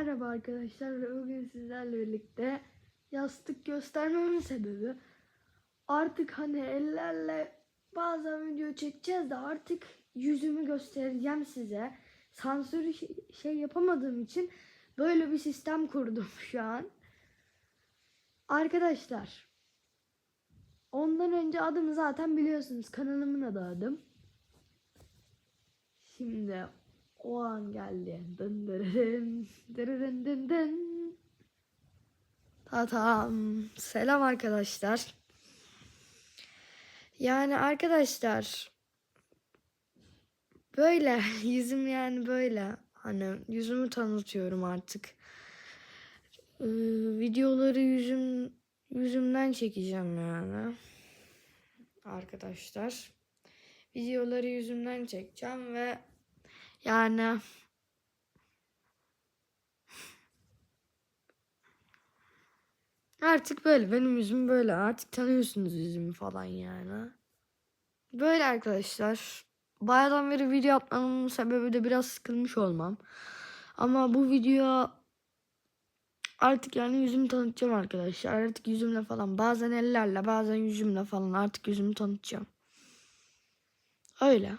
Merhaba arkadaşlar bugün sizlerle birlikte yastık göstermemin sebebi artık hani ellerle bazen video çekeceğiz de artık yüzümü göstereceğim size. Sansür şey yapamadığım için böyle bir sistem kurdum şu an. Arkadaşlar ondan önce adımı zaten biliyorsunuz kanalımın adı adım. Şimdi o an geldi. Dın dırırın, dırırın dın dın. Tatam. Selam arkadaşlar. Yani arkadaşlar böyle yüzüm yani böyle hani yüzümü tanıtıyorum artık. Ee, videoları yüzüm yüzümden çekeceğim yani. Arkadaşlar videoları yüzümden çekeceğim ve yani artık böyle benim yüzüm böyle artık tanıyorsunuz yüzümü falan yani. Böyle arkadaşlar. Bayağıdan beri video atmamın sebebi de biraz sıkılmış olmam. Ama bu video artık yani yüzümü tanıtacağım arkadaşlar. Artık yüzümle falan bazen ellerle bazen yüzümle falan artık yüzümü tanıtacağım. Öyle.